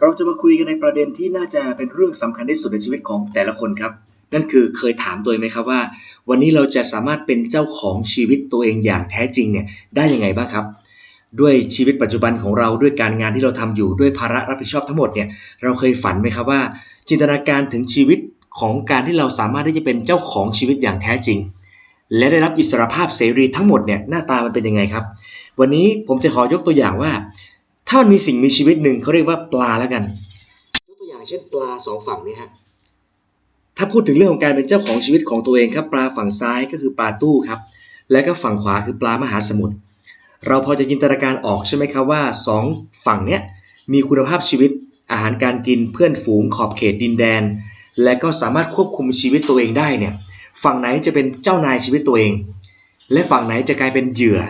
เราจะมาคุยกันในประเด็นที่น่าจะเป็นเรื่องสำคัญที่สุดในชีวิตของแต่ละคนครับ นั่นคือเคยถามตัวเองไหมครับว่า วันนี้เราจะสามารถเป็นเจ้าของชีวิตตัวเองอย่างแท้จริงเนี่ยได้ยังไงบ้างครับ ด้วยชีวิตปัจจุบันของเราด้วยการงานที่เราทำอยู่ด้วยภาระรับผิดชอบทั้งหมดเนี่ยเราเคยฝันไหมครับว่า จินตนาการถึงชีวิตของการที่เราสามารถที่จะเป็นเจ้าของชีวิตอย่างแท้จริง และได้รับอิสรภาพเสรีทั้งหมดเนี่ยหน้าตามันเป็นยังไงครับ วันนี้ผมจะขอยกตัวอย่างว่า ถ้ามันมีสิ่งมีชีวิตหนึ่งเขาเรียกว่าปลาแล้วกันยกตัวอย่างเช่นปลาสองฝั่งนี่ฮะถ้าพูดถึงเรื่องของการเป็นเจ้าของชีวิตของตัวเองครับปลาฝั่งซ้ายก็คือปลาตู้ครับและก็ฝั่งขวาคือปลามหาสมุทรเราพอจะจินตนาการออกใช่ไหมครับว่าสองฝั่งเนี้ยมีคุณภาพชีวิตอาหารการกินเพื่อนฝูงขอบเขตดินแดน และก็สามารถควบคุมชีวิตตัวเองได้เนี่ยฝั่งไหนจะเป็นเจ้านายชีวิตตัวเอง และฝั่งไหนจะกลายเป็นเหยื่อ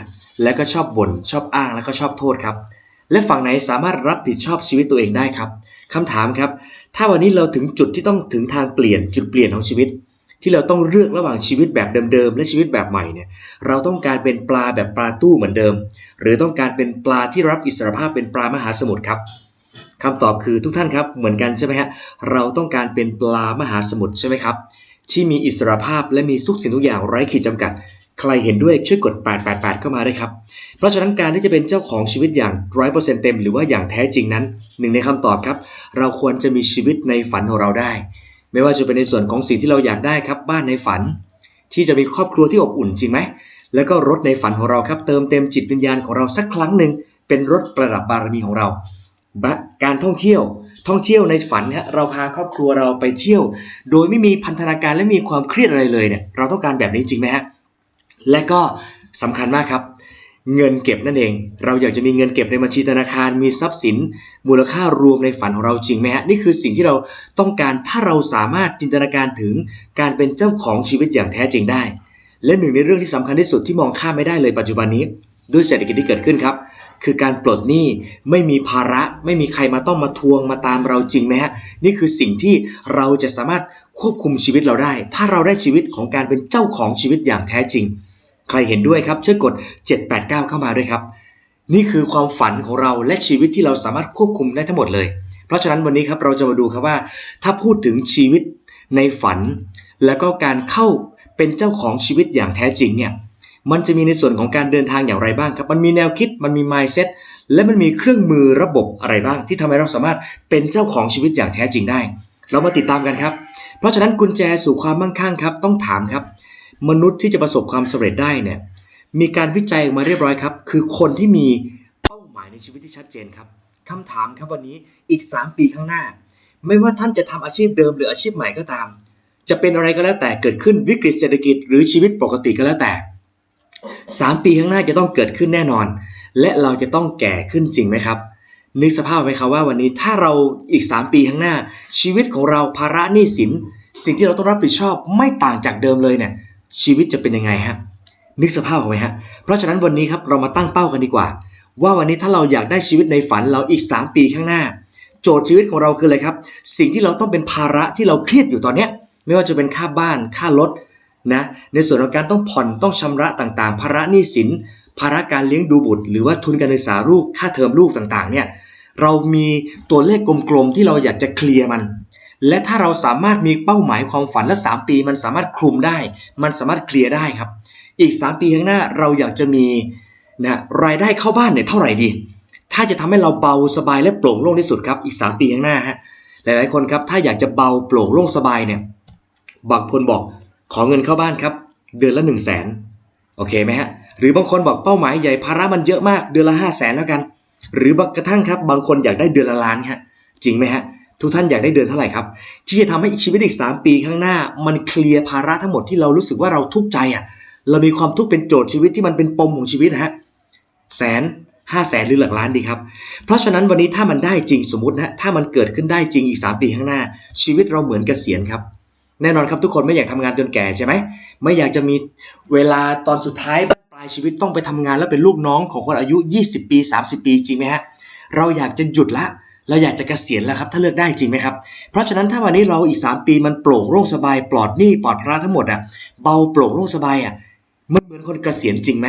และก็ชอบบ่นชอบอ้างและก็ชอบโทษครับ และฝั่งไหนสามารถรับผิดชอบชีวิตตัวเองได้ครับคำถามครับ ถ้าวันนี้เราถึงจุดที่ต้องถึงทางเปลี่ยนจุดเปลี่ยนของชีวิต ที่เราต้องเลือกระหว่างชีวิตแบบเดิมๆและชีวิตแบบใหม่เนี่ยเราต้องการเป็นปลาแบบปลาตู้เหมือนเดิม หรือต้องการเป็นปลาที่รับอิสรภาพเป็นปลามหาสมุทรครับคำตอบคือทุกท่านครับเหมือนกันใช่ไหมฮะเราต้องการเป็นปลามหาสมุทรใช่ไหมครับที่มีอิสรภาพและมีทุกสิ่งทุกอย่างไร้ขีดจำกัด ใครเห็นด้วยช่วยกด 888 เข้ามาได้ครับ เพราะฉะนั้นการที่จะเป็นเจ้าของชีวิตอย่าง100%เต็มหรือว่าอย่างแท้จริงนั้น หนึ่งในคำตอบครับ เราควรจะมีชีวิตในฝันของเราได้ ไม่ว่าจะเป็นในส่วนของสิ่งที่เราอยากได้ครับ บ้านในฝัน ที่จะมีครอบครัวที่อบอุ่นจริงไหม แล้วก็รถในฝันของเราครับ เติมเต็มจิตวิญญาณของเราสักครั้งหนึ่งเป็นรถประดับบารมีของเรา การท่องเที่ยว ท่องเที่ยวในฝันฮะเราพาครอบครัวเราไปเที่ยว โดยไม่มีพันธนาการและมีความเครียดอะไรเลยเนี่ย เราต้องการแบบนี้จริงไหมฮะ และก็สำคัญมากครับ เงินเก็บนั่นเอง เราอยากจะมีเงินเก็บในบัญชีธนาคารมีทรัพย์สิน มูลค่ารวมในฝันของเราจริงไหมฮะนี่คือสิ่งที่เราต้องการถ้าเราสามารถจินตนาการถึงการเป็นเจ้าของชีวิตอย่างแท้จริงได้ และหนึ่งในเรื่องที่สำคัญที่สุดที่มองข้ามไม่ได้เลยปัจจุบันนี้ ด้วยเศรษฐกิจที่เกิดขึ้นครับ คือการปลดหนี้ไม่มีภาระ ไม่มีใครมาต้องมาทวงมาตามเราจริงไหมฮะนี่คือสิ่งที่เราจะสามารถควบคุมชีวิตเราได้ ถ้าเราได้ชีวิตของการเป็นเจ้าของชีวิตอย่างแท้จริง ใครเห็นด้วยครับช่วยกด 789 เข้ามาด้วยครับ นี่คือความฝันของเราและชีวิตที่เราสามารถควบคุมได้ทั้งหมดเลย เพราะฉะนั้นวันนี้ครับเราจะมาดูครับว่า ถ้าพูดถึงชีวิตในฝัน แล้วก็การเข้าเป็นเจ้าของชีวิตอย่างแท้จริงเนี่ยมันจะมีในส่วนของการเดินทางอย่างไรบ้างครับ มันมีแนวคิด มันมี mindset และมันมีเครื่องมือระบบอะไรบ้าง ที่ทำให้เราสามารถเป็นเจ้าของชีวิตอย่างแท้จริงได้ เรามาติดตามกันครับ เพราะฉะนั้นกุญแจสู่ความมั่งคั่งครับ ต้องถามครับ มนุษย์ที่จะประสบความสำเร็จได้เนี่ยมีการวิจัยออกมาเรียบร้อยครับ คือคนที่มีเป้าหมายในชีวิตที่ชัดเจนครับคำถามครับวันนี้อีก 3 ปีข้างหน้า ไม่ว่าท่านจะทำอาชีพเดิมหรืออาชีพใหม่ก็ตาม จะเป็นอะไรก็แล้วแต่เกิดขึ้นวิกฤตเศรษฐกิจ หรือชีวิตปกติก็แล้วแต่ 3 ปีข้างหน้าจะต้องเกิดขึ้นแน่นอน และเราจะต้องแก่ขึ้นจริงไหมครับนึกสภาพไหมครับว่าวันนี้ถ้าเราอีก 3 ปีข้างหน้า ชีวิตของเราภาระหนี้สิน สิ่งที่เราต้องรับผิดชอบไม่ต่างจากเดิมเลยเนี่ย ชีวิตจะเป็นยังไงฮะนึกสภาพออกไหมฮะเพราะฉะนั้นวันนี้ครับเรามาตั้งเป้ากันดีกว่า ว่าวันนี้ถ้าเราอยากได้ชีวิตในฝันเราอีก 3 ปีข้างหน้า โจทย์ชีวิตของเราคืออะไรครับ สิ่งที่เราต้องเป็นภาระที่เราเครียดอยู่ตอนเนี้ยไม่ว่าจะเป็นค่าบ้านค่ารถนะในส่วนของการต้องผ่อนต้องชำระต่างๆ ภาระหนี้สินภาระการเลี้ยงดูบุตร หรือว่าทุนการศึกษาลูกค่าเทอมลูกต่างๆเนี่ยเรามีตัวเลขกลมๆที่เราอยากจะเคลียร์มัน และถ้าเราสามารถมีเป้าหมายความฝันและ 3 ปี มันสามารถคลุมได้ มันสามารถเคลียร์ได้ครับ อีก 3 ปีข้างหน้าเราอยากจะมีนะรายได้เข้าบ้านเนี่ยเท่าไหร่ดี ถ้าจะทำให้เราเบาสบายและโปร่งโล่งที่สุดครับ อีก 3 ปีข้างหน้าฮะ หลายๆคนครับ ถ้าอยากจะเบาโปร่งโล่งสบายเนี่ย บางคนบอกขอเงินเข้าบ้านครับ เดือนละ 1 0 0 0 0แสนโอเคไหมฮะ หรือบางคนบอกเป้าหมายใหญ่ภาระมันเยอะมาก เดือนละ 5 0 0แสนแล้วกัน หรือบางกระทั่งครับ บางคนอยากได้เดือนละล้านฮะ จริงไหมฮะ ทุกท่านอยากได้เดือนเท่าไหร่ครับ ที่จะทำให้อีกชีวิตอีก 3 ปีข้างหน้า มันเคลียร์ภาระทั้งหมดที่เรารู้สึกว่าเราทุกข์ใจอะเรามีความทุกข์เป็นโจทย์ชีวิตที่มันเป็นปมของชีวิตนะฮะแสนห้าแสนหรือหลักล้านดีครับ เพราะฉะนั้นวันนี้ถ้ามันได้จริงสมมตินะถ้ามันเกิดขึ้นได้จริงอีก 3 ปีข้างหน้า ชีวิตเราเหมือนเกษียณครับ แน่นอนครับทุกคนไม่อยากทำงานจนแก่ใช่ไหมไม่อยากจะมีเวลาตอนสุดท้ายปลายชีวิตต้องไปทำงานแล้วเป็นลูกน้องของคนอายุ 20 ปี 30 ปีจริงไหมฮะเราอยากจะหยุดละ เราอยากจะเกษียณแล้วครับถ้าเลือกได้จริงไหมครับ เพราะฉะนั้นถ้าวันนี้เราอีก 3 ปีมันโปร่งโล่งสบายปลอดหนี้ปลอดภาระทั้งหมดอะเบาโปร่งโล่งสบายอะมันเหมือนคนเกษียณจริงไหม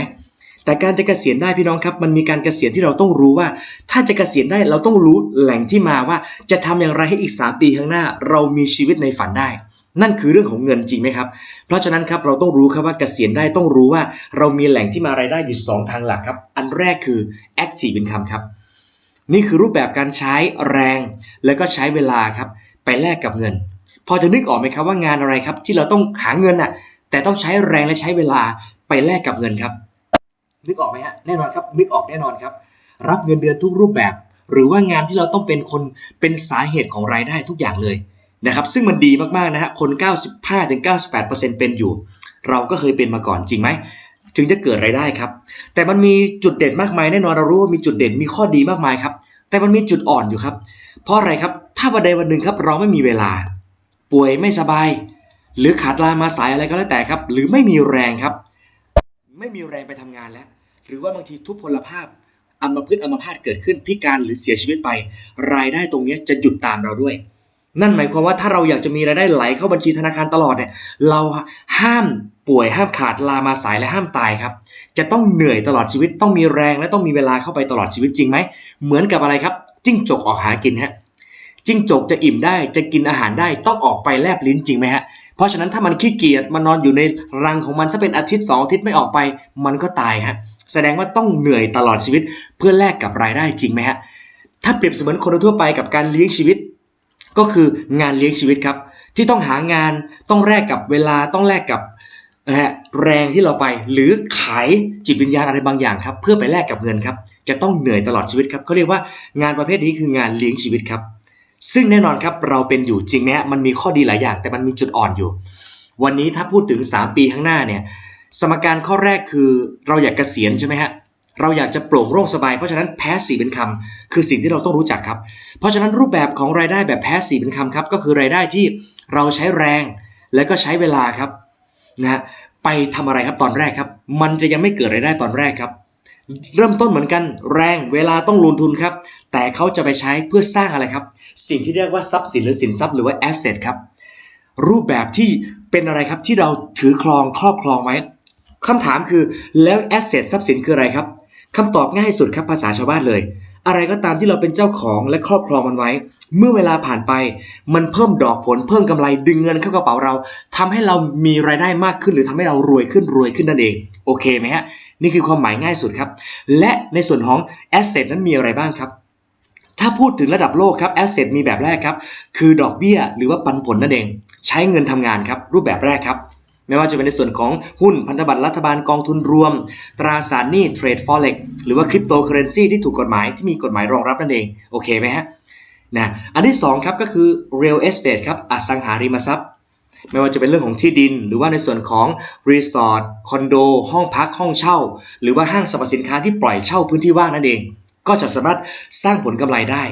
แต่การจะเกษียณได้พี่น้องครับ มันมีการเกษียณที่เราต้องรู้ว่า ถ้าจะเกษียณได้เราต้องรู้แหล่งที่มาว่า จะทำอย่างไรให้อีก 3 ปีข้างหน้า เรามีชีวิตในฝันได้ นั่นคือเรื่องของเงินจริงไหมครับ เพราะฉะนั้นครับเราต้องรู้ครับว่าเกษียณได้ต้องรู้ว่า เรามีแหล่งที่มารายได้อยู่สองทางหลักครับ อันแรกคือ active income ครับ นี่คือรูปแบบการใช้แรง แล้วก็ใช้เวลาครับไปแลกกับเงิน พอจะนึกออกไหมครับว่างานอะไรครับ ที่เราต้องหาเงินน่ะ แต่ต้องใช้แรงและใช้เวลาไปแลกกับเงินครับ นึกออกไหมฮะแน่นอนครับ นึกออกแน่นอนครับ รับเงินเดือนทุกรูปแบบ หรือว่างานที่เราต้องเป็นคนเป็นสาเหตุของรายได้ทุกอย่างเลยนะครับ ซึ่งมันดีมากๆนะฮะคน 95-98%เป็นอยู่ เราก็เคยเป็นมาก่อนจริงไหม ถึงจะเกิดรายได้ครับ แต่มันมีจุดเด่นมากมายแน่นอนเรารู้ว่ามีจุดเด่นมีข้อดีมากมายครับ แต่มันมีจุดอ่อนอยู่ครับ เพราะอะไรครับ ถ้าวันใดวันหนึ่งครับเราไม่มีเวลา ป่วยไม่สบาย หรือขาดลามาสายอะไรก็แล้วแต่ครับ หรือไม่มีแรงครับ ไม่มีแรงไปทำงานแล้ว หรือว่าบางทีทุพพลภาพอัมพฤกษ์อัมพาตเกิดขึ้นพิการหรือเสียชีวิตไป รายได้ตรงนี้จะหยุดตามเราด้วย นั่นหมายความว่าถ้าเราอยากจะมีรายได้ไหลเข้าบัญชีธนาคารตลอดเนี่ยเราห้าม ป่วยห้ามขาดลามาสายและห้ามตายครับ จะต้องเหนื่อยตลอดชีวิตต้องมีแรงและต้องมีเวลาเข้าไปตลอดชีวิตจริงไหม เหมือนกับอะไรครับ จิ้งจกออกหากินฮะจิ้งจกจะอิ่มได้จะกินอาหารได้ต้องออกไปแลบลิ้นจริงไหมฮะเพราะฉะนั้นถ้ามันขี้เกียจมันนอนอยู่ในรังของมันจะเป็นอาทิตย์สองอาทิตย์ไม่ออกไป มันก็ตายฮะแสดงว่าต้องเหนื่อยตลอดชีวิตเพื่อแลกกับรายได้จริงไหมฮะถ้าเปรียบเสมือนคนทั่วไปกับการเลี้ยงชีวิต ก็คืองานเลี้ยงชีวิตครับ ที่ต้องหางานต้องแลกกับเวลาต้องแลกกับ นะฮะแรงที่เราไปหรือขายจิตวิญญาณอะไรบางอย่างครับ เพื่อไปแลกกับเงินครับ จะต้องเหนื่อยตลอดชีวิตครับเขาเรียกว่างานประเภทนี้คืองานเลี้ยงชีวิตครับ ซึ่งแน่นอนครับเราเป็นอยู่จริงไหมฮะมันมีข้อดีหลายอย่าง แต่มันมีจุดอ่อนอยู่ วันนี้ถ้าพูดถึง 3 ปีข้างหน้าเนี่ยสมการข้อแรกคือเราอยากเกษียณใช่ไหมฮะเราอยากจะโปร่งโล่งสบายเพราะฉะนั้นแพ้สีเป็นคำคือสิ่งที่เราต้องรู้จักครับ เพราะฉะนั้นรูปแบบของรายได้แบบแพ้สีเป็นคำครับก็คือรายได้ที่เราใช้แรง และก็ใช้เวลาครับ นะฮะไปทำอะไรครับตอนแรกครับ มันจะยังไม่เกิดรายได้ตอนแรกครับ เริ่มต้นเหมือนกันแรงเวลาต้องลงทุนครับ แต่เขาจะไปใช้เพื่อสร้างอะไรครับ สิ่งที่เรียกว่าทรัพย์สินหรือสินทรัพย์หรือว่า asset ครับรูปแบบที่เป็นอะไรครับที่เราถือครองครอบครองไว้คำถามคือแล้ว asset ทรัพย์สินคืออะไรครับคำตอบง่ายสุดครับภาษาชาวบ้านเลย อะไรก็ตามที่เราเป็นเจ้าของและครอบครองมันไว้ เมื่อเวลาผ่านไป มันเพิ่มดอกผล เพิ่มกำไรดึงเงินเข้ากระเป๋าเราทำให้เรามีรายได้มากขึ้น หรือทำให้เรารวยขึ้นรวยขึ้นนั่นเอง โอเคไหมฮะ นี่คือความหมายง่ายสุดครับ และในส่วนของ asset นั้นมีอะไรบ้างครับถ้าพูดถึงระดับโลกครับ asset มีแบบแรกครับ คือดอกเบี้ยหรือว่าปันผลนั่นเอง ใช้เงินทำงานครับ รูปแบบแรกครับ ไม่ว่าจะเป็นในส่วนของหุ้นพันธบัตรรัฐบาลกองทุนรวม ตราสารหนี้เทรดฟอเร็กหรือว่าคริปโตเคอเรนซีที่ถูกกฎหมายที่มีกฎหมายรองรับนั่นเอง โอเคไหมฮะนะอันที่2ครับก็คือ real estate ครับอสังหาริมทรัพย์ ไม่ว่าจะเป็นเรื่องของที่ดิน หรือว่าในส่วนของรีสอร์ทคอนโดห้องพักห้องเช่า หรือว่าห้างสรรพสินค้าที่ปล่อยเช่าพื้นที่ว่างนั่นเอง ก็จะสามารถสร้างผลกำไรได้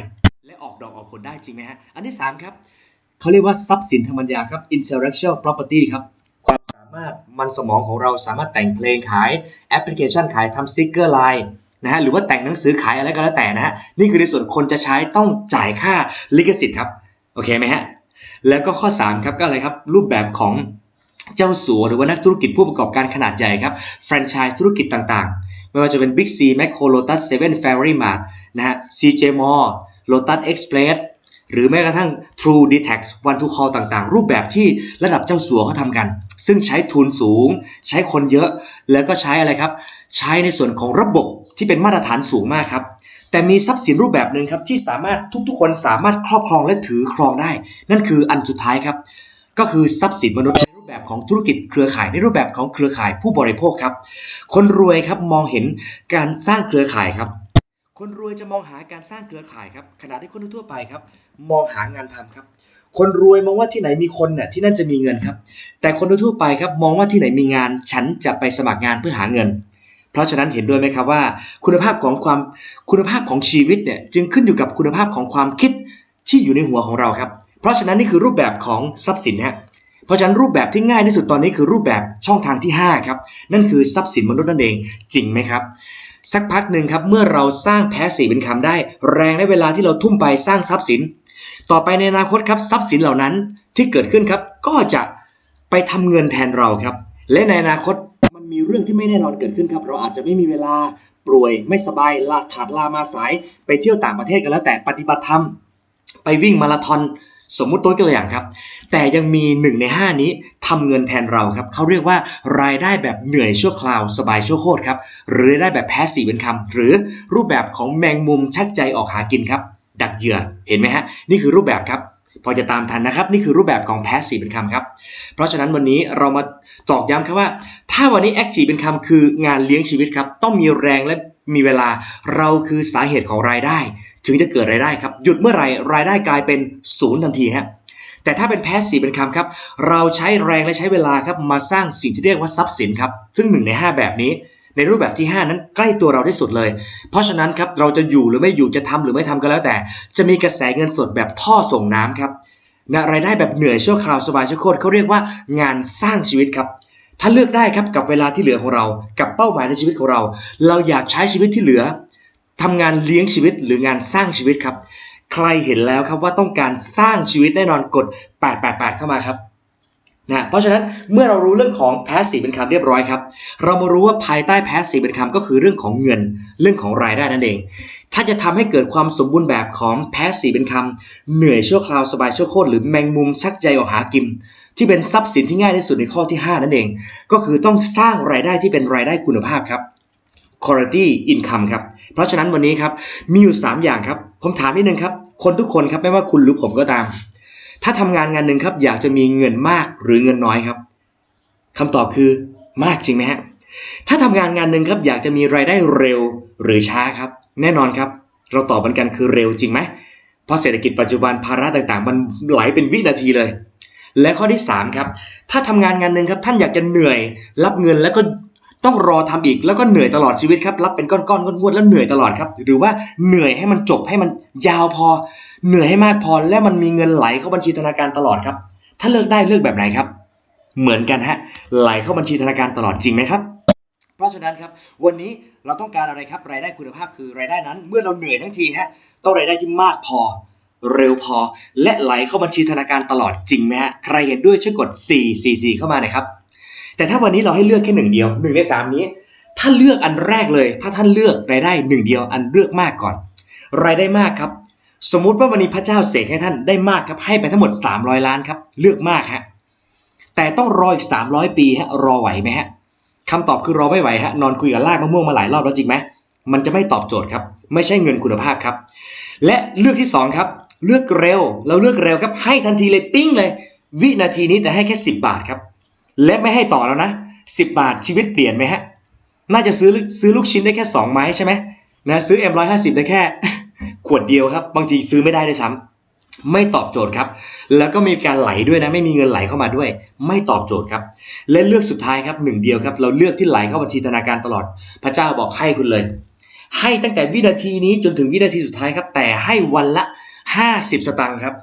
และออกดอกออกผลได้จริงไหมฮะอันที่3ครับเขาเรียกว่าทรัพย์สินทางปัญญาครับ intellectual property ครับ มารถมันสมองของเราสามารถแต่งเพลงขายแอปพลิเคชันขายทำสติกเกอร์ไลน์นะฮะหรือว่าแต่งหนังสือขายอะไรก็แล้วแต่นะฮะนี่คือในส่วนคนจะใช้ต้องจ่ายค่าลิขสิทธิ์ครับโอเคไหมฮะแล้วก็ข้อ3ครับก็อะไรครับรูปแบบของเจ้าสัวหรือว่านักธุรกิจผู้ประกอบการขนาดใหญ่ครับแฟรนไชส์ธุรกิจต่างๆ ไม่ว่าจะเป็น Big C Macro Lotus 7 f a i r y Mart นะฮะ CJ Mall Lotus Express หรือแม้กระทั่ง True d e t a x One to Call ต่างๆ รูปแบบที่ระดับเจ้าสัวเขาทำกัน ซึ่งใช้ทุนสูง ใช้คนเยอะ แล้วก็ใช้อะไรครับ ใช้ในส่วนของระบบที่เป็นมาตรฐานสูงมากครับ แต่มีทรัพย์สินรูปแบบหนึ่งครับที่สามารถทุกๆ คนสามารถครอบครองและถือครองได้ นั่นคืออันสุดท้ายครับ ก็คือทรัพย์สินมนุษย์ในรูปแบบของธุรกิจเครือข่ายในรูปแบบของเครือข่ายผู้บริโภคครับ คนรวยครับมองเห็นการสร้างเครือข่ายครับ คนรวยจะมองหาการสร้างเครือข่ายครับขณะที่คนทั่วไปครับ มองหางานทำครับ คนรวยมองว่าที่ไหนมีคนน่ะที่นั่นจะมีเงินครับ แต่คนทั่วไปครับมองว่าที่ไหนมีงาน ฉันจะไปสมัครงานเพื่อหาเงิน เพราะฉะนั้นเห็นด้วยไหมครับว่า คุณภาพของความคุณภาพของชีวิตเนี่ยจึงขึ้นอยู่กับคุณภาพของความคิดที่อยู่ในหัวของเราครับ เพราะฉะนั้นนี่คือรูปแบบของทรัพย์สินฮะเพราะฉะนั้นรูปแบบที่ง่ายที่สุดตอนนี้คือรูปแบบช่องทางที่5ครับนั่นคือทรัพย์สินมนุษย์นั่นเองจริงไหมครับสักพักหนึ่งครับเมื่อเราสร้างแพสซีฟเป็นคำได้ แรงและเวลาที่เราทุ่มไปสร้างทรัพย์สิน ต่อไปในอนาคตครับทรัพย์สินเหล่านั้นที่เกิดขึ้นครับ ก็จะไปทำเงินแทนเราครับ และในอนาคตมันมีเรื่องที่ไม่แน่นอนเกิดขึ้นครับ เราอาจจะไม่มีเวลาป่วยไม่สบายลาขาดลามาสาย ไปเที่ยวต่างประเทศกันแล้วแต่ปฏิบัติธรรม ไปวิ่งมาราธอนสมมุติตัวอย่างครับ แต่ยังมีหนึ่งใน 5 นี้ทำเงินแทนเราครับเขาเรียกว่ารายได้แบบเหนื่อยชั่วคราว สบายชั่วโคตรครับหรือได้แบบแพสซีฟเป็นคำหรือรูปแบบของแมงมุมชักใจออกหากินครับ ดักเหยื่อเห็นไหมฮะนี่คือรูปแบบครับ พอจะตามทันนะครับ นี่คือรูปแบบของ passive income ครับ เพราะฉะนั้นวันนี้เรามาตอกย้ำครับว่า ถ้าวันนี้ active income คืองานเลี้ยงชีวิตครับ ต้องมีแรงและมีเวลาเราคือสาเหตุของรายได้ ถึงจะเกิดรายได้ครับ หยุดเมื่อไหร่รายได้กลายเป็นศูนย์ทันทีฮะแต่ถ้าเป็น passive income ครับ เราใช้แรงและใช้เวลาครับมาสร้างสิ่งที่เรียกว่าทรัพย์สินครับซึ่งหนึ่งใน 5 แบบนี้ ในรูปแบบที่ 5 นั้นใกล้ตัวเราที่สุดเลย เพราะฉะนั้นครับเราจะอยู่หรือไม่อยู่จะทำหรือไม่ทำก็แล้วแต่ จะมีกระแสเงินสดแบบท่อส่งน้ำครับนะรายได้แบบเหนื่อยชั่วคราวสบายชั่วโคตรเขาเรียกว่างานสร้างชีวิตครับถ้าเลือกได้ครับกับเวลาที่เหลือของเรา กับเป้าหมายในชีวิตของเรา เราอยากใช้ชีวิตที่เหลือทำงานเลี้ยงชีวิตหรืองานสร้างชีวิตครับ ใครเห็นแล้วครับว่าต้องการสร้างชีวิตแน่นอนกด 888 เข้ามาครับ นะเพราะฉะนั้นเมื่อเรารู้เรื่องของ passive income เรียบร้อยครับ เรามารู้ว่าภายใต้ passive income ก็คือเรื่องของเงินเรื่องของรายได้นั่นเอง ถ้าจะทำให้เกิดความสมบูรณ์แบบของ passive income เหนื่อยชั่วคราวสบายชั่วโคตรหรือแมงมุมชักใจออกหากินที่เป็นทรัพย์สินที่ง่ายที่สุดในข้อที่ 5 นั่นเอง ก็คือต้องสร้างรายได้ที่เป็นรายได้คุณภาพครับ quality income ครับ เพราะฉะนั้นวันนี้ครับมีอยู่ 3 อย่างครับ ผมถามนิดนึงครับ คนทุกคนครับไม่ว่าคุณหรือผมก็ตาม ถ้าทำงานงานหนึ่งครับ อยากจะมีเงินมากหรือเงินน้อยครับคำตอบคือมากจริงไหมฮะถ้าทำงานงานหนึ่งครับ อยากจะมีรายได้เร็วหรือช้าครับ แน่นอนครับ เราตอบเหมือนกันคือเร็วจริงไหมเพราะเศรษฐกิจปัจจุบันภาระต่างๆ มันไหลเป็นวินาทีเลย และข้อที่ 3 ครับ ถ้าทำงานงานหนึ่งครับ ท่านอยากจะเหนื่อย รับเงินแล้วก็ต้องรอทำอีกแล้วก็เหนื่อยตลอดชีวิตครับรับเป็นก้อนๆงวดๆแล้วเหนื่อยตลอดครับ หรือว่าเหนื่อยให้มันจบให้มันยาวพอ เหนื่อยให้มากพอและมันมีเงินไหลเข้าบัญชีธนาคารตลอดครับ ถ้าเลือกได้เลือกแบบไหนครับ เหมือนกันฮะไหลเข้าบัญชีธนาคารตลอดจริงไหมครับ เพราะฉะนั้นครับ วันนี้เราต้องการอะไรครับรายได้คุณภาพคือรายได้นั้น เมื่อเราเหนื่อยทั้งทีฮะต้องรายได้ที่มากพอ เร็วพอ และไหลเข้าบัญชีธนาคารตลอดจริงไหมฮะใครเห็นด้วยช่วยกด 4 4 4 เข้ามาหน่อยครับแต่ถ้าวันนี้เราให้เลือกแค่หนึ่งเดียวหนึ่งในสามนี้ ถ้าเลือกอันแรกเลย ถ้าท่านเลือกรายได้หนึ่งเดียวอันเลือกมากก่อน รายได้มากครับ สมมุติว่าวันนี้พระเจ้าเสกให้ท่านได้มากครับ ให้ไปทั้งหมด 300 ล้านครับ เลือกมากฮะ แต่ต้องรออีก 300 ปีฮะ รอไหวไหมฮะคำตอบคือรอไม่ไหวฮะ นอนคุยกับลากมะม่วงมาหลายรอบแล้วจริงไหม มันจะไม่ตอบโจทย์ครับ ไม่ใช่เงินคุณภาพครับ และเลือกที่ 2 ครับ เลือกเร็ว เราเลือกเร็วครับ ให้ทันทีเลยปิ้งเลย วินาทีนี้แต่ให้แค่ 10 บาทครับ และไม่ให้ต่อแล้วนะ 10 บาทชีวิตเปลี่ยนไหมฮะ น่าจะซื้อซื้อลูกชิ้นได้แค่ 2 ไม้ใช่ไหมนะ ซื้อ M150 ได้แค่ ขวดเดียวครับ บางทีซื้อไม่ได้ด้วยซ้ำไม่ตอบโจทย์ครับ แล้วก็มีการไหลด้วยนะ ไม่มีเงินไหลเข้ามาด้วย ไม่ตอบโจทย์ครับ และเลือกสุดท้ายครับหนึ่งเดียวครับ เราเลือกที่ไหลเข้าบัญชีธนาคารตลอด พระเจ้าบอกให้คุณเลย ให้ตั้งแต่วินาทีนี้จนถึงวินาทีสุดท้ายครับ แต่ให้วันละ 50 สตางค์ครับ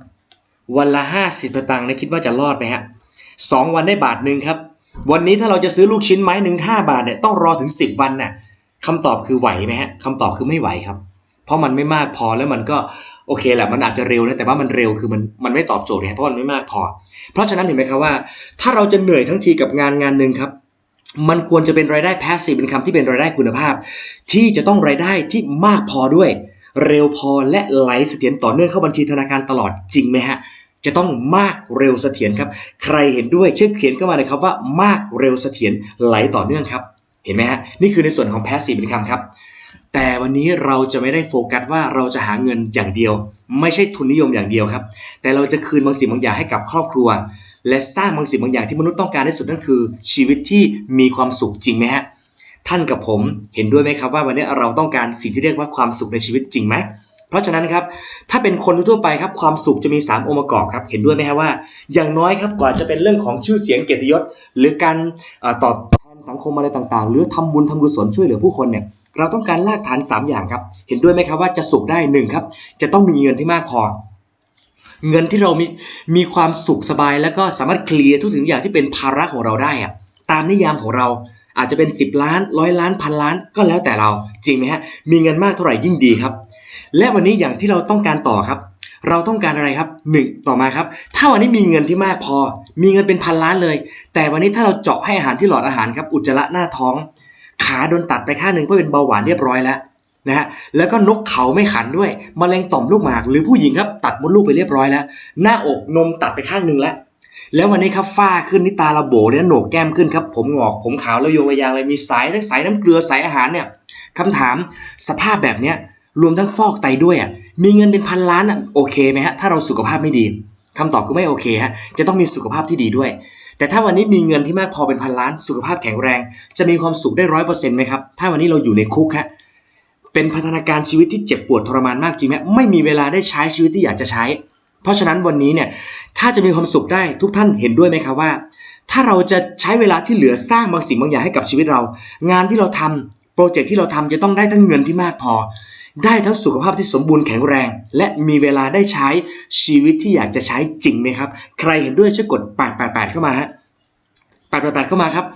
วันละ 50สตางค์นี่ยคิดว่าจะรอดไหมฮะสองวันได้บาทหนึ่งครับ วันนี้ถ้าเราจะซื้อลูกชิ้นไม้หนึ่งห้าบาทเนี่ยต้องรอถึง 10 วันน่ะคำตอบคือไหวไหมฮะคำตอบคือไม่ไหวครับ เพราะมันไม่มากพอแล้วมันก็โอเคแหละมันอาจจะเร็วนะแต่ว่ามันเร็วคือมันมันไม่ตอบโจทย์ไงเพราะมันไม่มากพอ เพราะฉะนั้นเห็นไหมครับว่า ถ้าเราจะเหนื่อยทั้งทีกับงานงานหนึ่งครับ มันควรจะเป็นรายได้ passive income ที่เป็นรายได้คุณภาพ ที่จะต้องรายได้ที่มากพอด้วย เร็วพอและไหลเสถียรต่อเนื่องเข้าบัญชีธนาคารตลอดจริงไหมฮะจะต้องมากเร็วเสถียรครับ ใครเห็นด้วยช่วยเขียนเข้ามาเลยครับว่ามากเร็วเสถียรไหลต่อเนื่องครับ เห็นไหมฮะนี่คือในส่วนของ passive income ครับ แต่วันนี้เราจะไม่ได้โฟกัสว่าเราจะหาเงินอย่างเดียว ไม่ใช่ทุนนิยมอย่างเดียวครับ แต่เราจะคืนบางสิ่งบางอย่างให้กับครอบครัว และสร้างบางสิ่งบางอย่างที่มนุษย์ต้องการที่สุดนั่นคือ ชีวิตที่มีความสุขจริงไหมฮะท่านกับผมเห็นด้วยไหมครับว่าวันนี้เราต้องการสิ่งที่เรียกว่าความสุขในชีวิตจริงไหมเพราะฉะนั้นครับถ้าเป็นคนทั่วไปครับความสุขจะมี 3 องค์ประกอบครับเห็นด้วยไหมครับว่า อย่างน้อยครับกว่าจะเป็นเรื่องของชื่อเสียงเกียรติยศ หรือการเอ่อตอบ สังคมอะไรต่างๆ หรือทำบุญทำกุศลช่วยเหลือผู้คนเนี่ยเราต้องการรากฐาน 3 อย่างครับ เห็นด้วยไหมครับว่าจะสุขได้หนึ่งครับ จะต้องมีเงินที่มากพอ เงินที่เรามีมีความสุขสบาย แล้วก็สามารถเคลียร์ทุกสิ่งทุกอย่างที่เป็นภาระของเราได้อะตามนิยามของเราอาจจะเป็น 10 ล้านร้อยล้านพันล้านก็แล้วแต่เรา จริงไหมฮะมีเงินมากเท่าไหร่ยิ่งดีครับ และวันนี้อย่างที่เราต้องการต่อครับ เราต้องการอะไรครับหนึ่งต่อมาครับ ถ้าวันนี้มีเงินที่มากพอ มีเงินเป็นพันล้านเลย แต่วันนี้ถ้าเราเจาะให้อาหารที่หลอดอาหารครับ อุจจาระหน้าท้อง ขาโดนตัดไปข้างหนึ่งเพื่อเป็นเบาหวานเรียบร้อยแล้วนะฮะ แล้วก็นกเขาไม่ขันด้วยมะเร็งต่อมลูกหมาก หรือผู้หญิงครับตัดมดลูกไปเรียบร้อยแล้ว หน้าอกนมตัดไปข้างหนึ่งแล้วแล้ววันนี้ครับฝ้าขึ้นนี่ตาระโบเลยนะโหนกแก้มขึ้นครับ ผมหงอกผมขาวแล้วโยงระยางเลยมีสายทั้งสายน้ำเกลือสายอาหารเนี่ยคำถามสภาพแบบเนี้ย รวมทั้งฟอกไตด้วยอะมีเงินเป็นพันล้านอะโอเคไหมฮะถ้าเราสุขภาพไม่ดีคำตอบคือไม่โอเคฮะจะต้องมีสุขภาพที่ดีด้วย แต่ถ้าวันนี้มีเงินที่มากพอเป็นพันล้าน สุขภาพแข็งแรง จะมีความสุขได้ร้อยเปอร์เซ็นต์ไหมครับถ้าวันนี้เราอยู่ในคุกฮะเป็นพัฒนาการชีวิตที่เจ็บปวดทรมานมากจริงไหมไม่มีเวลาได้ใช้ชีวิตที่อยากจะใช้ เพราะฉะนั้นวันนี้เนี่ยถ้าจะมีความสุขได้ทุกท่านเห็นด้วยไหมครับว่า ถ้าเราจะใช้เวลาที่เหลือสร้างบางสิ่งบางอย่างให้กับชีวิตเรา งานที่เราทำโปรเจกต์ที่เราทำจะต้องได้ทั้งเงินที่มากพอ ได้ทั้งสุขภาพที่สมบูรณ์แข็งแรง และมีเวลาได้ใช้ชีวิตที่อยากจะใช้จริงไหมครับ ใครเห็นด้วยช่วยกด 888 เข้ามาฮะ888 เข้ามาครับ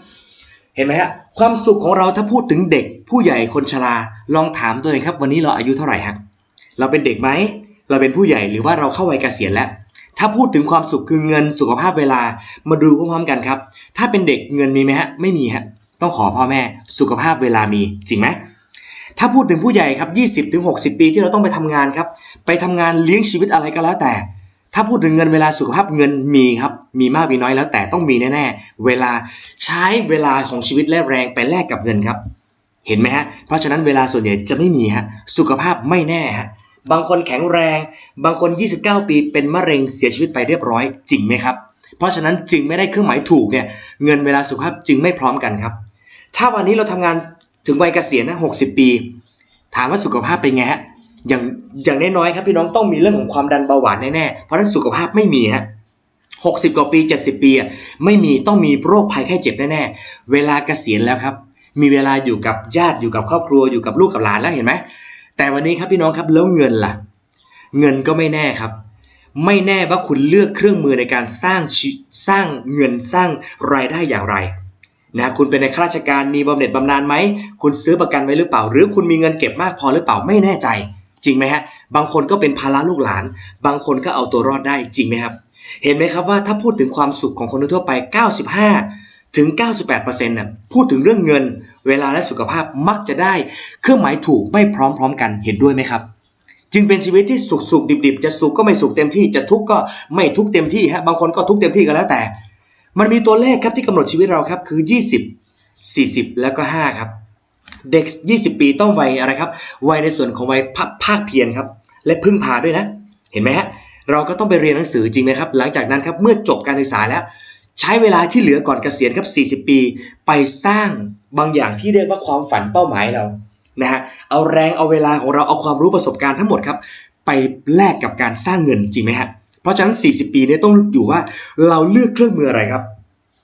เห็นไหมฮะความสุขของเราถ้าพูดถึงเด็ก ผู้ใหญ่คนชราลองถามตัวเองครับ วันนี้เราอายุเท่าไหร่ฮะเราเป็นเด็กไหมเราเป็นผู้ใหญ่หรือว่าเราเข้าวัยเกษียณแล้วถ้าพูดถึงความสุขคือเงินสุขภาพเวลามาดูพร้อมๆกันครับ ถ้าเป็นเด็กเงินมีไหมฮะไม่มีฮะต้องขอพ่อแม่สุขภาพเวลามีจริงไหม ถ้าพูดถึงผู้ใหญ่ครับ20ถึง60 ปีที่เราต้องไปทำงานครับ ไปทำงานเลี้ยงชีวิตอะไรก็แล้วแต่ ถ้าพูดถึงเงินเวลาสุขภาพเงินมีครับ มีมากมีน้อยแล้วแต่ต้องมีแน่ๆ เวลาใช้เวลาของชีวิตและแรงไปแลกกับเงินครับ เห็นไหมฮะ เพราะฉะนั้นเวลาส่วนใหญ่จะไม่มีฮะ สุขภาพไม่แน่ฮะ บางคนแข็งแรง บางคน 29 ปีเป็นมะเร็งเสียชีวิตไปเรียบร้อยจริงไหมครับ เพราะฉะนั้นจึงไม่ได้เครื่องหมายถูกเนี่ย เงินเวลาสุขภาพจึงไม่พร้อมกันครับ ถ้าวันนี้เราทำงาน ถึงวัยเกษียณนะ60ปี ถามว่าสุขภาพเป็นไงฮะอย่างอย่างน้อยๆครับพี่น้องต้องมีเรื่องของความดันเบาหวานแน่ๆเพราะฉะนั้นสุขภาพไม่มีฮะ60กว่าปี70ปีอะไม่มีต้องมีโรคภัยไข้เจ็บแน่ๆเวลาเกษียณแล้วครับ มีเวลาอยู่กับญาติอยู่กับครอบครัวอยู่กับลูกกับหลานแล้วเห็นไหมแต่วันนี้ครับพี่น้องครับแล้วเงินล่ะ เงินก็ไม่แน่ครับ ไม่แน่ว่าคุณเลือกเครื่องมือในการสร้างสร้างเงินสร้างรายได้อย่างไร นะคุณเป็นในข้าราชการมีบำเหน็จบำนาญไหม คุณซื้อประกันไว้หรือเปล่า หรือคุณมีเงินเก็บมากพอหรือเปล่าไม่แน่ใจ จริงไหมฮะ บางคนก็เป็นภาระลูกหลาน บางคนก็เอาตัวรอดได้จริงไหมครับ เห็นไหมครับว่าถ้าพูดถึงความสุขของคนทั่วไป 95 ถึง 98%น่ะพูดถึงเรื่องเงิน เวลาและสุขภาพมักจะได้ เครื่องหมายถูกไม่พร้อมๆกันเห็นด้วยไหมครับจึงเป็นชีวิตที่สุขสุขดิบๆ จะสุขก็ไม่สุขเต็มที่จะทุกข์ก็ไม่ทุกข์เต็มที่ฮะบางคนก็ทุกข์เต็มที่ก็แล้วแต่ มันมีตัวเลขครับที่กำหนดชีวิตเราครับคือ 20 40 แล้วก็5ครับเด็ก 20 ปีต้องวัยอะไรครับวัยในส่วนของวัยภาภาคเพียรครับ และพึ่งพาด้วยนะ เห็นไหมฮะเราก็ต้องไปเรียนหนังสือจริงไหมครับ หลังจากนั้นครับเมื่อจบการศึกษาแล้ว ใช้เวลาที่เหลือก่อนเกษียณครับ 40 ปี ไปสร้างบางอย่างที่เรียกว่าความฝันเป้าหมายเรานะฮะเอาแรงเอาเวลาของเราเอาความรู้ประสบการณ์ทั้งหมดครับ ไปแลกกับการสร้างเงินจริงไหมฮะ เพราะฉะนั้น 40 ปีนี้ต้องอยู่ว่าเราเลือกเครื่องมืออะไรครับ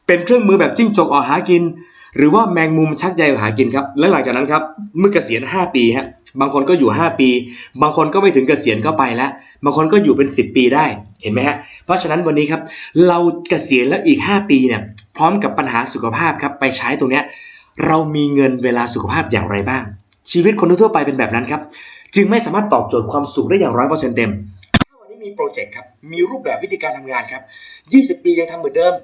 เป็นเครื่องมือแบบจิ้งจกออกหากิน หรือว่าแมงมุมชักใยออกหากินครับ และหลังจากนั้นครับเมื่อเกษียณ 5 ปีฮะบางคนก็อยู่ 5 ปี บางคนก็ไม่ถึงเกษียณก็ไปแล้ว บางคนก็อยู่เป็น 10 ปีได้เห็นไหมฮะเพราะฉะนั้นวันนี้ครับเราเกษียณแล้วอีก 5 ปีเนี่ยพร้อมกับปัญหาสุขภาพครับไปใช้ตรงเนี้ยเรามีเงินเวลาสุขภาพอย่างไรบ้าง ชีวิตคนทั่วไปเป็นแบบนั้นครับ จึงไม่สามารถตอบโจทย์ความสุขได้อย่างร้อยเปอร์เซ็นต์เต็ม มีโปรเจกต์ครับ มีรูปแบบวิธีการทำงานครับ 20 ปียังทำเหมือนเดิม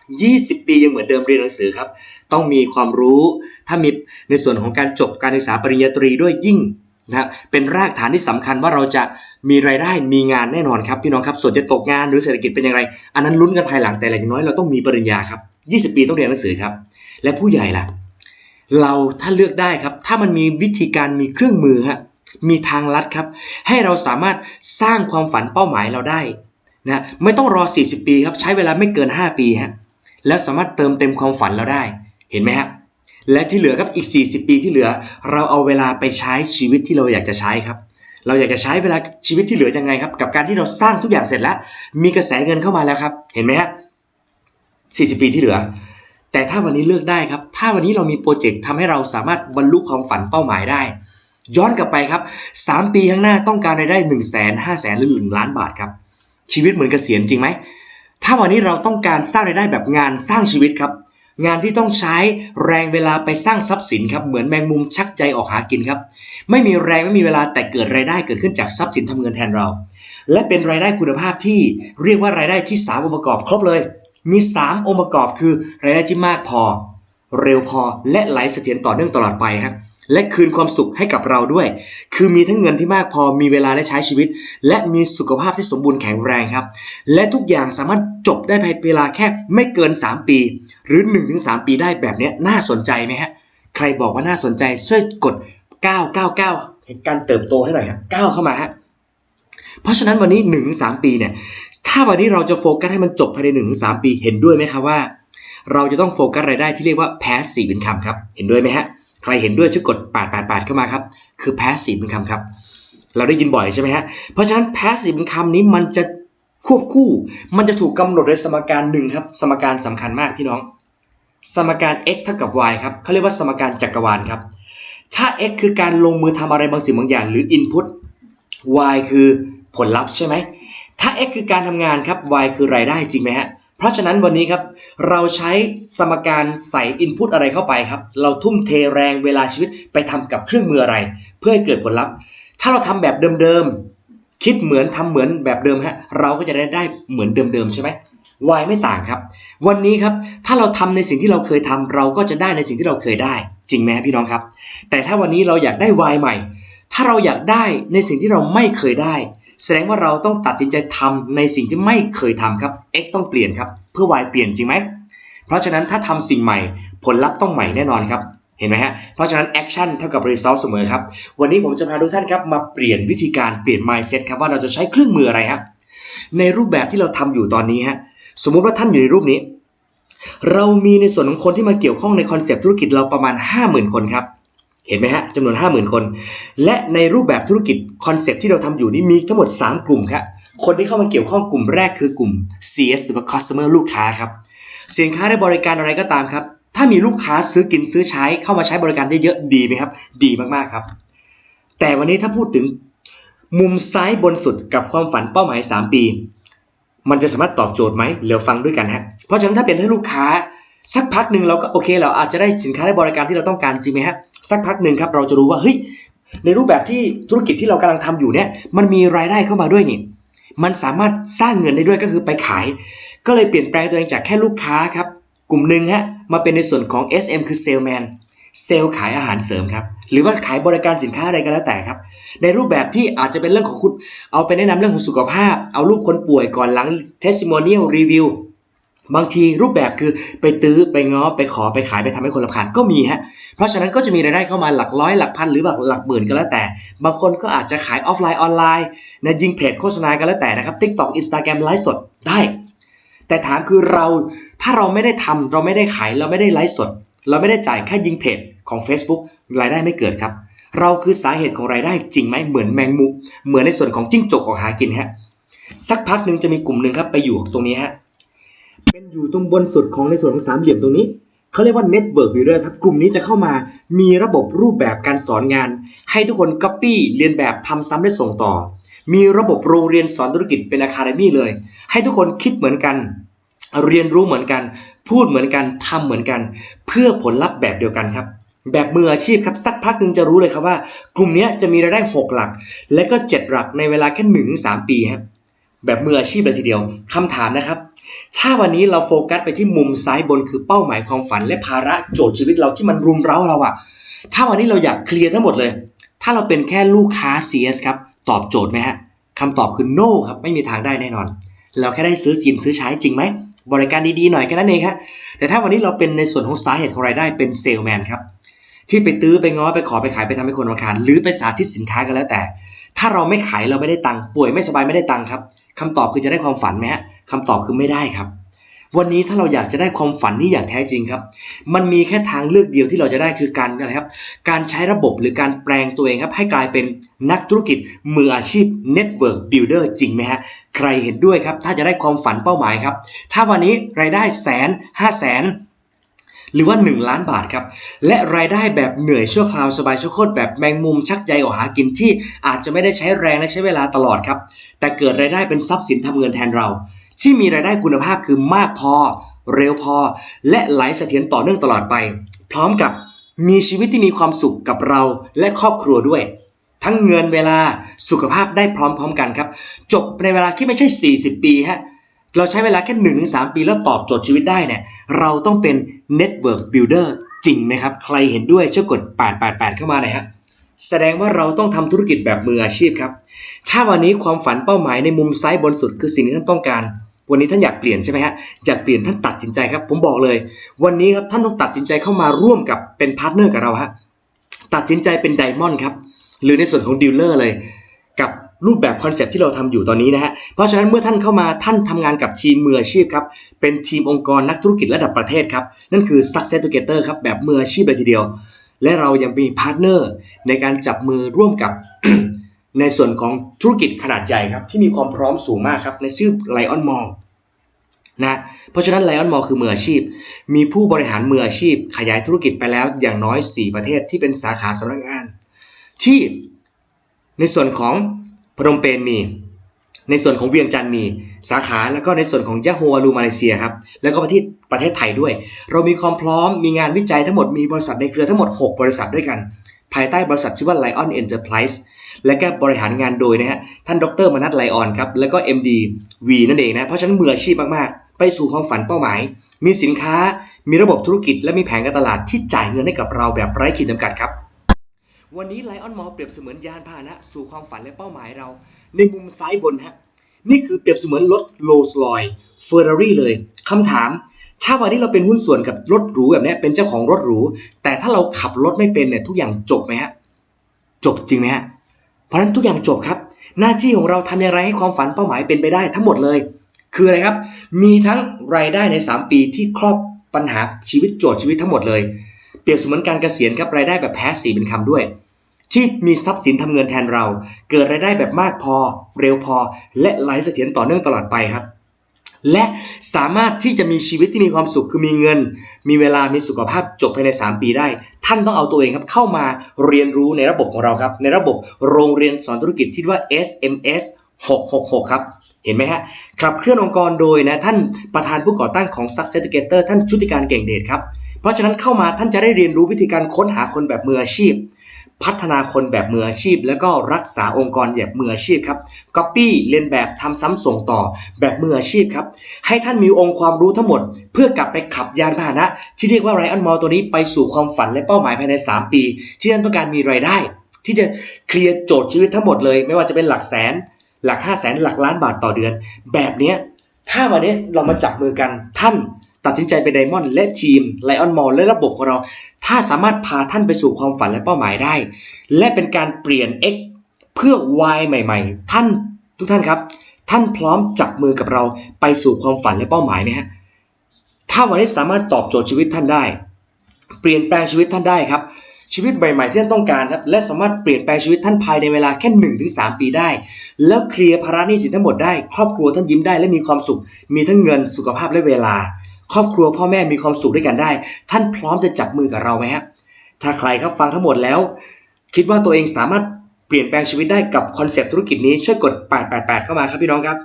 20 ปียังเหมือนเดิมเรียนหนังสือครับ ต้องมีความรู้ ถ้ามีในส่วนของการจบการศึกษาปริญญาตรีด้วยยิ่งนะฮะเป็นรากฐานที่สำคัญว่าเราจะมีรายได้มีงานแน่นอนครับพี่น้องครับ ส่วนจะตกงานหรือเศรษฐกิจเป็นอย่างไร อันนั้นลุ้นกันภายหลังแต่อย่างน้อยเราต้องมีปริญญาครับ 20 ปีต้องเรียนหนังสือครับ และผู้ใหญ่ล่ะ เราถ้าเลือกได้ครับ ถ้ามันมีวิธีการมีเครื่องมือฮะ มีทางลัดครับ ให้เราสามารถสร้างความฝันเป้าหมายเราได้นะไม่ต้องรอ 40 ปีครับใช้เวลาไม่เกิน 5 ปีฮะแล้วสามารถเติมเต็มความฝันเราได้เห็นไหมฮะและที่เหลือครับอีก 40 ปีที่เหลือ เราเอาเวลาไปใช้ชีวิตที่เราอยากจะใช้ครับ เราอยากจะใช้เวลาชีวิตที่เหลือยังไงครับ กับการที่เราสร้างทุกอย่างเสร็จแล้ว มีกระแสเงินเข้ามาแล้วครับ เห็นไหมฮะ40 ปีที่เหลือ แต่ถ้าวันนี้เลือกได้ครับ ถ้าวันนี้เรามีโปรเจกต์ทำให้เราสามารถบรรลุความฝันเป้าหมายได้ ย้อนกลับไปครับ 3 ปีข้างหน้าต้องการรายได้1นึ่งแสนห้าแสนหรือหนึ่งล้านบาทครับ ชีวิตเหมือนเกษียณจริงไหม ถ้าวันนี้เราต้องการสร้างรายได้แบบงานสร้างชีวิตครับ งานที่ต้องใช้แรงเวลาไปสร้างทรัพย์สินครับ เหมือนแมงมุมชักใจออกหากินครับ ไม่มีแรงไม่มีเวลาแต่เกิดรายได้เกิดขึ้นจากทรัพย์สินทำเงินแทนเรา และเป็นรายได้คุณภาพที่เรียกว่ารายได้ที่3องค์ประกอบครบเลย มี 3 องค์ประกอบคือรายได้ที่มากพอ เร็วพอและไหลเสถียรต่อเนื่องตลอดไปฮะ และคืนความสุขให้กับเราด้วย คือมีทั้งเงินที่มากพอมีเวลาได้ใช้ชีวิต และมีสุขภาพที่สมบูรณ์แข็งแรงครับ และทุกอย่างสามารถจบได้ภายในเวลาแค่ไม่เกิน 3 ปี หรือ 1-3 ปีได้แบบนี้น่าสนใจไหมฮะ ใครบอกว่าน่าสนใจช่วยกด 999เห็นการเติบโตให้หน่อยครับ9เข้ามาฮะเพราะฉะนั้นวันนี้ 1-3 ปีเนี่ยถ้าวันนี้เราจะโฟกัสให้มันจบภายใน 1-3 ปีเห็นด้วยไหมครับว่า เราจะต้องโฟกัสรายได้ที่เรียกว่า passive income ครับเห็นด้วยไหมฮะ ใครเห็นด้วยช่วยกด888เข้ามาครับ คือ passive income ครับ เราได้ยินบ่อยใช่ไหมฮะ เพราะฉะนั้น passive income นี้มันจะควบคู่ มันจะถูกกำหนดโดยสมการหนึ่งครับ สมการสำคัญมากพี่น้อง สมการ x เท่ากับ y ครับเขาเรียกว่าสมการจักรวาลครับ ถ้า x คือการลงมือทำอะไรบางสิ่งบางอย่าง หรือ input y คือผลลัพธ์ใช่ไหมถ้า x คือการทำงานครับ y คือรายได้จริงไหมฮะ เพราะฉะนั้นวันนี้ครับ เราใช้สมการใส่ input อะไรเข้าไปครับ เราทุ่มเทแรงเวลาชีวิตไปทำกับเครื่องมืออะไร เพื่อให้เกิดผลลัพธ์ ถ้าเราทำแบบเดิมๆ คิดเหมือนทำเหมือนแบบเดิมฮะ เราก็จะได้ได้เหมือนเดิมๆใช่ไหม y ไม่ต่างครับ วันนี้ครับ ถ้าเราทำในสิ่งที่เราเคยทำเราก็จะได้ในสิ่งที่เราเคยได้ จริงไหมพี่น้องครับ แต่ถ้าวันนี้เราอยากได้ y ใหม่ ถ้าเราอยากได้ในสิ่งที่เราไม่เคยได้ แสดงว่าเราต้องตัดสินใจทำในสิ่งที่ไม่เคยทำครับ x ต้องเปลี่ยนครับ เพื่อ y เปลี่ยนจริงไหม เพราะฉะนั้นถ้าทำสิ่งใหม่ผลลัพธ์ต้องใหม่แน่นอนครับ เห็นไหมฮะ เพราะฉะนั้น action เท่ากับ result เสมอครับ วันนี้ผมจะพาทุกท่านครับมาเปลี่ยนวิธีการเปลี่ยน mindset ครับว่าเราจะใช้เครื่องมืออะไรฮะ ในรูปแบบที่เราทำอยู่ตอนนี้ฮะ สมมุติว่าท่านอยู่ในรูปนี้ เรามีในส่วนของคนที่มาเกี่ยวข้องในคอนเซปต์ธุรกิจเราประมาณ 50,000 คนครับ เห็นไหมฮะจำนวน 50,000 คน และในรูปแบบธุรกิจคอนเซปที่เราทำอยู่นี้มีทั้งหมด 3 กลุ่มครับคนที่เข้ามาเกี่ยวข้องกลุ่มแรกคือกลุ่ม CS หรือว่า customer ลูกค้าครับสินค้าและบริการอะไรก็ตามครับ ถ้ามีลูกค้าซื้อกินซื้อใช้เข้ามาใช้บริการได้เยอะดีไหมครับ ดีมากๆครับ แต่วันนี้ถ้าพูดถึงมุมซ้ายบนสุดกับความฝันเป้าหมาย 3 ปี มันจะสามารถตอบโจทย์ไหมเดี๋ยวฟังด้วยกันฮะเพราะฉะนั้นถ้าเป็นให้ลูกค้าสักพักหนึ่งเราก็โอเคเราอาจจะได้สินค้าและบริการที่เราต้องการจริงไหมฮะ สักพักหนึ่งครับเราจะรู้ว่าเฮ้ยในรูปแบบที่ธุรกิจที่เรากำลังทำอยู่เนี่ยมันมีรายได้เข้ามาด้วยนี่มันสามารถสร้างเงินได้ด้วยก็คือไปขาย ก็เลยเปลี่ยนแปลงตัวเองจากแค่ลูกค้าครับกลุ่มหนึ่งฮะมาเป็นในส่วนของ SM คือเซลแมนเซลขายอาหารเสริมครับหรือว่าขายบริการสินค้าอะไรก็แล้วแต่ครับ ในรูปแบบที่อาจจะเป็นเรื่องของคุณเอาไปแนะนำเรื่องของสุขภาพ เอารูปคนป่วยก่อนหลัง testimonial review บางทีรูปแบบคือไปตื้อไปง้อไปขอไปขายไปทำให้คนรำคาญก็มีฮะ เพราะฉะนั้นก็จะมีรายได้เข้ามาหลักร้อยหลักพันหรือหลักหลักหมื่นก็แล้วแต่ บางคนก็อาจจะขายออฟไลน์ออนไลน์นะยิงเพจโฆษณาก็แล้วแต่นะครับ TikTok Instagram ไลฟ์สดได้ แต่ถามคือเราถ้าเราไม่ได้ทำเราไม่ได้ขายเราไม่ได้ไลฟ์สด เราไม่ได้จ่ายแค่ยิงเพจของ Facebook รายได้ไม่เกิดครับ เราคือสาเหตุของรายได้จริงไหมเหมือนแมงมุมเหมือนในส่วนของจิ้งจกของหากินฮะสักพักหนึ่งจะมีกลุ่มหนึ่งครับไปอยู่ตรงนี้ฮะ อยู่ตรงบนสุดของในส่วนของสามเหลี่ยมตรงนี้เขาเรียกว่า Network Builder ครับ กลุ่มนี้จะเข้ามามีระบบรูปแบบการสอนงาน ให้ทุกคน Copy เรียนแบบทำซ้ำและส่งต่อ มีระบบโรงเรียนสอนธุรกิจเป็น Academy เลย ให้ทุกคนคิดเหมือนกัน เรียนรู้เหมือนกัน พูดเหมือนกันทำเหมือนกัน เพื่อผลลัพธ์แบบเดียวกันครับแบบมืออาชีพครับสักพักหนึ่งจะรู้เลยครับว่า กลุ่มนี้จะมีรายได้ 6 หลัก และก็ 7 หลักในเวลาแค่1นถึงสปีครับแบบมืออาชีพเลยทีเดียวคำถามนะครับ ถ้าวันนี้เราโฟกัสไปที่มุมซ้ายบนคือเป้าหมายความฝัน และภาระโจทย์ชีวิตเราที่มันรุมเร้าเราอะถ้าวันนี้เราอยากเคลียร์ทั้งหมดเลย ถ้าเราเป็นแค่ลูกค้า CS ครับ ตอบโจทย์ไหมฮะคำตอบคือ no ครับ ไม่มีทางได้แน่นอน เราแค่ได้ซื้อสินซื้อใช้จริงไหม บริการดีๆหน่อยแค่นั้นเองครับแต่ถ้าวันนี้เราเป็นในส่วนของสาเหตุของรายได้เป็นเซลแมนครับ ที่ไปตื้อไปง้อไปขอไปขายไปทำให้คนรำคาญหรือไปสาธิตสินค้าก็แล้วแต่ ถ้าเราไม่ขายเราไม่ได้ตังค์ป่วยไม่สบายไม่ได้ตังค์ครับคำตอบคือจะได้ความฝันไหมฮะ คำตอบคือไม่ได้ครับ วันนี้ถ้าเราอยากจะได้ความฝันนี้อย่างแท้จริงครับ มันมีแค่ทางเลือกเดียวที่เราจะได้คือการอะไรครับ การใช้ระบบหรือการแปลงตัวเองครับ ให้กลายเป็นนักธุรกิจมืออาชีพ Network Builder จริงไหมฮะ ใครเห็นด้วยครับ ถ้าจะได้ความฝันเป้าหมายครับ ถ้าวันนี้รายได้แสนห้าแสนหรือว่า 1 ล้านบาทครับ และรายได้แบบเหนื่อยชั่วคราวสบายชั่วโคตรแบบแมงมุมชักใยออกหากินที่อาจจะไม่ได้ใช้แรงและใช้เวลาตลอดครับ แต่เกิดรายได้เป็นทรัพย์สินทำเงินแทนเรา ที่มีรายได้คุณภาพคือมากพอ เร็วพอ และไหลเสถียรต่อเนื่องตลอดไป พร้อมกับมีชีวิตที่มีความสุขกับเราและครอบครัวด้วย ทั้งเงินเวลาสุขภาพได้พร้อมๆกันครับ จบในเวลาที่ไม่ใช่ 40 ปีฮะเราใช้เวลาแค่1นถึงสปีแล้วตอบโจทย์ชีวิตได้เนี่ยเราต้องเป็น Network Builder จริงไหมครับ ใครเห็นด้วยช่วยกด 888 เข้ามาหน่อยฮะแสดงว่าเราต้องทำธุรกิจแบบมืออาชีพครับ ถ้าวันนี้ความฝันเป้าหมายในมุมซ้ายบนสุดคือสิ่งที่ท่านต้องการ วันนี้ท่านอยากเปลี่ยนใช่ไหมฮะอยากเปลี่ยนท่านตัดสินใจครับ ผมบอกเลย วันนี้ครับท่านต้องตัดสินใจเข้ามาร่วมกับเป็นพาร์ทเนอร์กับเราฮะตัดสินใจเป็นไดมอนด์ครับหรือในส่วนของดีลเลอร์เลย กับรูปแบบคอนเซปต์ที่เราทำอยู่ตอนนี้นะฮะเพราะฉะนั้นเมื่อท่านเข้ามาท่านทำงานกับทีมมืออาชีพครับเป็นทีมองค์กรนักธุรกิจระดับประเทศครับนั่นคือ Success Together ครับแบบมืออาชีพเลยทีเดียว และเรายังมีพาร์ทเนอร์ในการจับมือร่วมกับ ในส่วนของธุรกิจขนาดใหญ่ครับที่มีความพร้อมสูงมากครับในชื่อ Lion Mall นะเพราะฉะนั้น Lion Mall คือมืออาชีพ มีผู้บริหารมืออาชีพ ขยายธุรกิจไปแล้วอย่างน้อย 4 ประเทศที่เป็นสาขาสำนักงาน ที่ในส่วนของพนมเปญมี ในส่วนของเวียงจันทร์มีสาขาแล้วก็ในส่วนของยะโฮวาลูมาเลเซียครับแล้วก็ประเทศประเทศไทยด้วย เรามีความพร้อมมีงานวิจัยทั้งหมดมีบริษัทในเครือทั้งหมด 6 บริษัทด้วยกัน ภายใต้บริษัทชื่อว่า Lion Enterprise และก็บริหารงานโดยนะฮะท่านดรมนัทไลออนครับแล้วก็ MD V นั่นเองนะเพราะฉะนั้นมืออาชีพมากๆ ไปสู่ความฝันเป้าหมาย มีสินค้า มีระบบธุรกิจ และมีแผนการตลาดที่จ่ายเงินให้กับเราแบบไร้ขีดจำกัดครับ วันนี้ไลออนมอเปรียบเสมือนยานพาหนะสู่ความฝันและเป้าหมายเรา ในมุมซ้ายบนฮะนี่คือเปรียบเสมือนรถโรลส์รอยเฟอร์รารี่เลยคำถามถ้าวันนี้เราเป็นหุ้นส่วนกับรถหรูแบบนี้เป็นเจ้าของรถหรู แต่ถ้าเราขับรถไม่เป็นเนี่ยทุกอย่างจบไหมฮะจบจริงไหมฮะ ราะฉะนั้นทุกอย่างจบครับ หน้าที่ของเราทำอย่างไรให้ความฝันเป้าหมายเป็นไปได้ทั้งหมดเลย คืออะไรครับ มีทั้งรายได้ใน 3 ปีที่ครอบปัญหาชีวิตโจทย์ชีวิตทั้งหมดเลย เปรียบเสมือนการเกษียณครับรายได้แบบแพ้สีเป็นคำด้วย ที่มีทรัพย์สินทำเงินแทนเรา เกิดรายได้แบบมากพอ เร็วพอ และไหลเสถียรต่อเนื่องตลอดไปครับ และสามารถที่จะมีชีวิตที่มีความสุขคือมีเงิน มีเวลามีสุขภาพจบภายใน 3 ปีได้ ท่านต้องเอาตัวเองครับเข้ามาเรียนรู้ในระบบของเราครับ ในระบบโรงเรียนสอนธุรกิจที่เรียกว่า SMS 666 ครับเห็นไหมฮะขับเคลื่อนองค์กรโดยนะท่านประธานผู้ก่อตั้งของ Success Together ท่านชุติการเก่งเดชครับ เพราะฉะนั้นเข้ามาท่านจะได้เรียนรู้วิธีการค้นหาคนแบบมืออาชีพ พัฒนาคนแบบมืออาชีพ แล้วก็รักษาองค์กรแบบมืออาชีพครับ Copy เรียนแบบทำซ้ำส่งต่อแบบมืออาชีพครับ ให้ท่านมีองค์ความรู้ทั้งหมด เพื่อกลับไปขับยานพาหนะ ที่เรียกว่าไรอันมอลตัวนี้ไปสู่ความฝันและเป้าหมายภายใน 3 ปี ที่ท่านต้องการมีรายได้ ที่จะเคลียร์โจทย์ชีวิตทั้งหมดเลย ไม่ว่าจะเป็นหลักแสน หลัก5 0 0แสนหลักล้านบาทต่อเดือน แบบนี้ถ้าวันนี้เรามาจับมือกันท่าน ตัดสินใจเป็นไดมอนด์และทีมไลออนมอลและระบบของเรา ถ้าสามารถพาท่านไปสู่ความฝันและเป้าหมายได้ และเป็นการเปลี่ยน X เพื่อ Y ใหม่ ๆ ท่านทุกท่านครับ ท่านพร้อมจับมือกับเราไปสู่ความฝันและเป้าหมายไหมฮะถ้าวันนี้สามารถตอบโจทย์ชีวิตท่านได้ เปลี่ยนแปลงชีวิตท่านได้ครับ ชีวิตใหม่ๆที่ท่านต้องการครับและสามารถเปลี่ยนแปลงชีวิตท่านภายในเวลาแค่1นถึงสปีได้ แล้วเคลียร์ภาระหนี้สินทั้งหมดได้ ครอบครัวท่านยิ้มได้และมีความสุข มีทั้งเงินสุขภาพและเวลา ครอบครัวพ่อแม่มีความสุขด้วยกันได้ ท่านพร้อมจะจับมือกับเราไหมฮะถ้าใครครับฟังทั้งหมดแล้ว คิดว่าตัวเองสามารถเปลี่ยนแปลงชีวิตได้กับคอนเซปต์ธุรกิจนี้ช่วยกด 888 เข้ามาครับพี่น้องครับ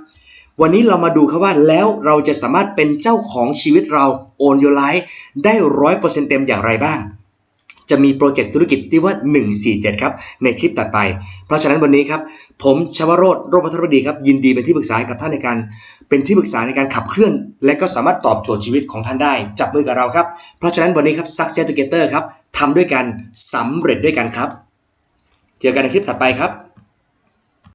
วันนี้เรามาดูครับว่าแล้วเราจะสามารถเป็นเจ้าของชีวิตเราโอนโยไลได้ร้อยเปอร์เซ็นต์เต็มอย่างไรบ้าง จะมีโปรเจกต์ธุรกิจที่ว่า 147 ครับ ในคลิปต่อไป เพราะฉะนั้นวันนี้ครับ ผมชวโรธโรพัทรบดีครับ ยินดีเป็นที่ปรึกษาให้กับท่านในการ เป็นที่ปรึกษาในการขับเคลื่อน และก็สามารถตอบโจทย์ชีวิตของท่านได้ จับมือกับเราครับ เพราะฉะนั้นวันนี้ครับ Success Together ครับทำด้วยกันสำเร็จด้วยกันครับ เจอกันในคลิปถัดไปครับ